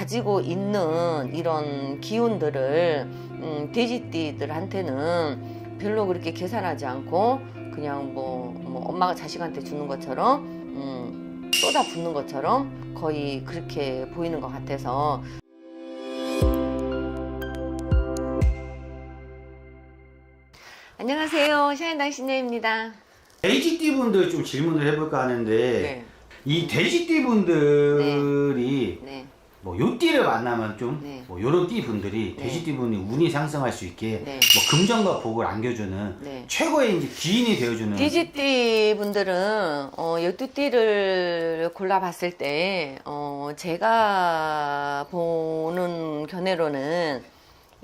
가지고 있는 이런 기운들을 음, 돼지띠들한테는 별로 그렇게 계산하지 않고 그냥 뭐, 뭐 엄마가 자식한테 주는 것처럼 음, 쏟아 붓는 것처럼 거의 그렇게 보이는 것 같아서. 안녕하세요. 샤인당 신녀입니다. 돼지띠 분들 좀 질문을 해볼까 하는데 네, 이 돼지띠 분들이 네, 뭐 요 띠를 만나면 좀 네. 뭐 요런 띠 분들이 네. 돼지띠 분이 운이 상승할 수 있게 네. 뭐 금전과 복을 안겨주는 네. 최고의 이제 기인이 되어주는 띠지띠 분들은 어, 12띠를 골라봤을 때 어, 제가 보는 견해로는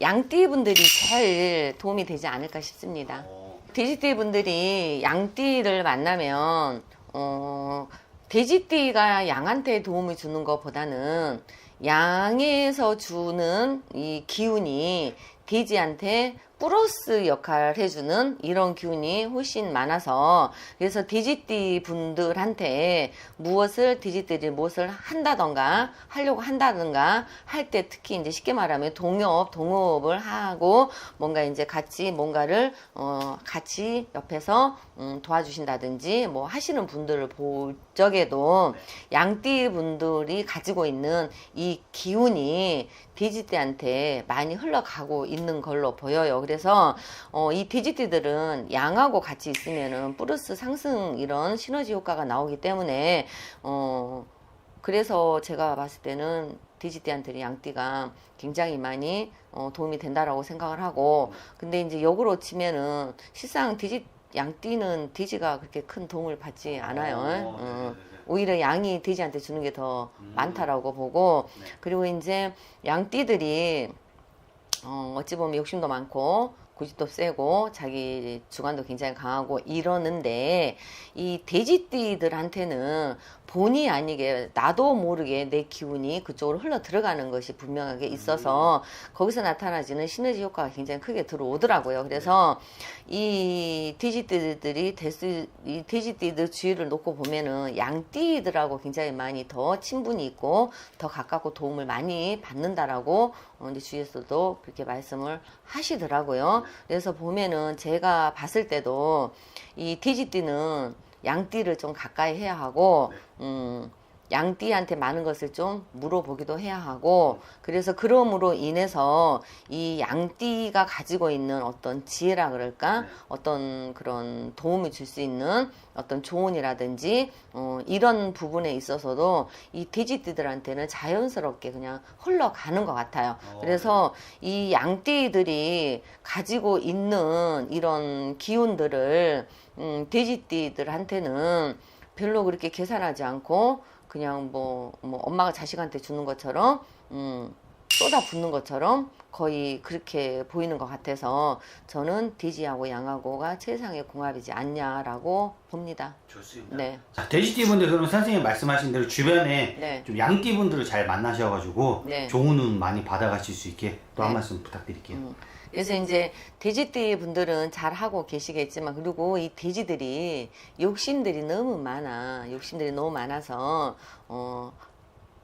양띠 분들이 제일 도움이 되지 않을까 싶습니다. 어, 돼지띠 분들이 양띠를 만나면 어, 돼지띠가 양한테 도움을 주는 것보다는 양에서 주는 이 기운이 돼지한테 플러스 역할을 해주는 이런 기운이 훨씬 많아서 그래서 돼지띠 분들한테 무엇을 돼지들이 무엇을 한다던가 하려고 한다던가 할 때 특히 이제 쉽게 말하면 동업 동업을 하고 뭔가 이제 같이 뭔가를 어 같이 옆에서 음 도와주신다든지 뭐 하시는 분들을 볼 적에도 양띠 분들이 가지고 있는 이 기운이 돼지띠한테 많이 흘러가고 있는 걸로 보여요. 그래서 어, 이 돼지띠들은 양하고 같이 있으면은 플러스 상승 이런 시너지 효과가 나오기 때문에 어, 그래서 제가 봤을 때는 돼지띠한테는 양띠가 굉장히 많이 어, 도움이 된다라고 생각을 하고 근데 이제 역으로 치면은 실상 돼지 양띠는 돼지가 그렇게 큰 도움을 받지 않아요. 어, 어. 네. 오히려 양이 돼지한테 주는 게더 음. 많다라고 보고 네. 그리고 이제 양띠들이 어, 어찌 보면 욕심도 많고 고집도 세고 자기 주관도 굉장히 강하고 이러는데 이 돼지띠들한테는 본의 아니게 나도 모르게 내 기운이 그쪽으로 흘러 들어가는 것이 분명하게 있어서 거기서 나타나지는 시너지 효과가 굉장히 크게 들어오더라고요. 그래서 이 돼지띠들이 데스, 이 돼지띠들 주위를 놓고 보면은 양띠들하고 굉장히 많이 더 친분이 있고 더 가깝고 도움을 많이 받는다라고 어, 이제 주위에서도 그렇게 말씀을 하시더라고요. 그래서 보면은 제가 봤을 때도 이 돼지띠는 양띠를 좀 가까이 해야 하고, 음, 양띠한테 많은 것을 좀 물어보기도 해야 하고, 그래서 그럼으로 인해서 이 양띠가 가지고 있는 어떤 지혜라 그럴까? 네. 어떤 그런 도움을 줄수 있는 어떤 조언이라든지, 어, 이런 부분에 있어서도 이 돼지띠들한테는 자연스럽게 그냥 흘러가는 것 같아요. 어, 그래서 이 양띠들이 가지고 있는 이런 기운들을 음, 돼지띠들한테는 별로 그렇게 계산하지 않고 그냥 뭐, 뭐 엄마가 자식한테 주는 것처럼 음, 쏟아 붓는 것처럼 거의 그렇게 보이는 것 같아서 저는 돼지하고 양하고가 세상의 궁합이지 않냐라고 봅니다. 좋습니다. 네, 자, 돼지띠 분들 그럼 선생님 말씀하신 대로 주변에 네. 좀 양띠 분들을 잘 만나셔가지고 네. 좋은 운 많이 받아가실 수 있게 또한 네. 말씀 부탁드릴게요. 음, 그래서 이제 돼지띠 분들은 잘 하고 계시겠지만 그리고 이 돼지들이 욕심들이 너무 많아 욕심들이 너무 많아서 어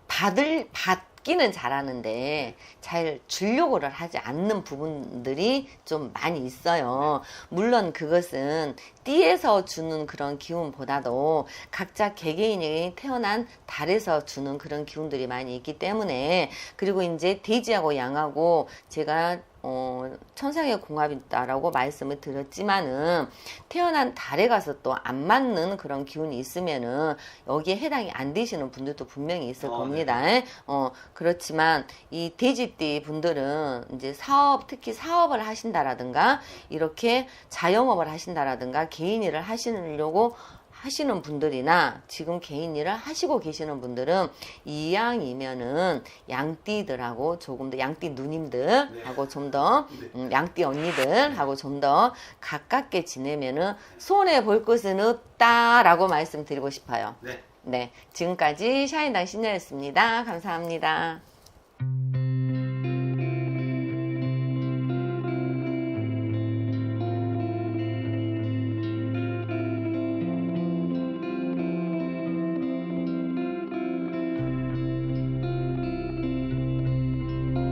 받을 받기는 잘하는데 잘 주려고를 하지 않는 부분들이 좀 많이 있어요. 물론 그것은 띠에서 주는 그런 기운보다도 각자 개개인이 태어난 달에서 주는 그런 기운들이 많이 있기 때문에 그리고 이제 돼지하고 양하고 제가 어, 천상의 공합이다라고 말씀을 드렸지만은 태어난 달에 가서 또 안 맞는 그런 기운이 있으면은 여기에 해당이 안 되시는 분들도 분명히 있을 어, 겁니다. 어, 그렇지만 이 돼지띠 분들은 이제 사업, 특히 사업을 하신다라든가 이렇게 자영업을 하신다라든가 개인 일을 하시려고 하시는 분들이나 지금 개인 일을 하시고 계시는 분들은 이양이면은 양띠들하고 조금 더 양띠 누님들하고 좀더 음, 양띠 언니들하고 좀 더 가깝게 지내면은 손해 볼 것은 없다라고 말씀드리고 싶어요. 네. 네, 지금까지 샤인당 신녀였습니다. 감사합니다.